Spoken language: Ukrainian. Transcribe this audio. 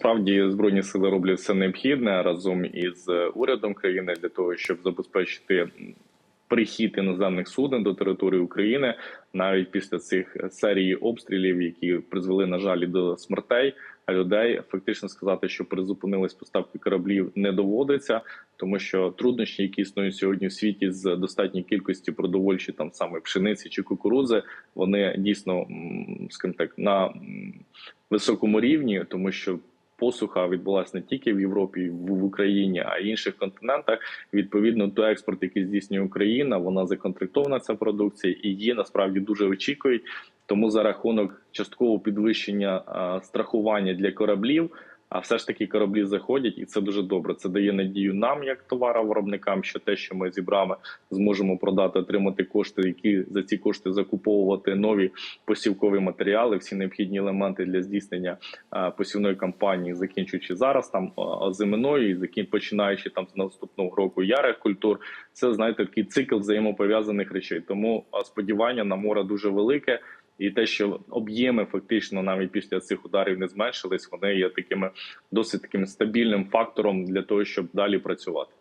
Справді збройні сили роблять все необхідне разом із урядом країни для того, щоб забезпечити прихід іноземних суден до території України навіть після цих серії обстрілів, які призвели на жаль до смертей А людей. Фактично сказати, що призупинились поставки кораблів, не доводиться, тому що труднощі, які існують сьогодні в світі з достатньої кількості продовольчі, там саме пшениці чи кукурудзи, вони дійсно скажімо так на високому рівні, тому що посуха відбулася не тільки в Європі, в Україні, а й інших континентах. Відповідно, до експорт, який здійснює Україна, вона законтрактована ця продукція, і її насправді дуже очікують. Тому за рахунок часткового підвищення страхування для кораблів. А все ж таки кораблі заходять, і це дуже добре. Це дає надію нам, як товаровиробникам, що те, що ми зібрами зможемо продати, отримати кошти, які за ці кошти закуповувати нові посівкові матеріали, всі необхідні елементи для здійснення посівної кампанії, закінчуючи зараз там а, озиминою і закін починаючи там з наступного року ярих культур. Це знаєте такий цикл взаємопов'язаних речей. Тому сподівання на море дуже велике. І те, що об'єми фактично навіть після цих ударів не зменшились, вони є такими досить таким стабільним фактором для того, щоб далі працювати.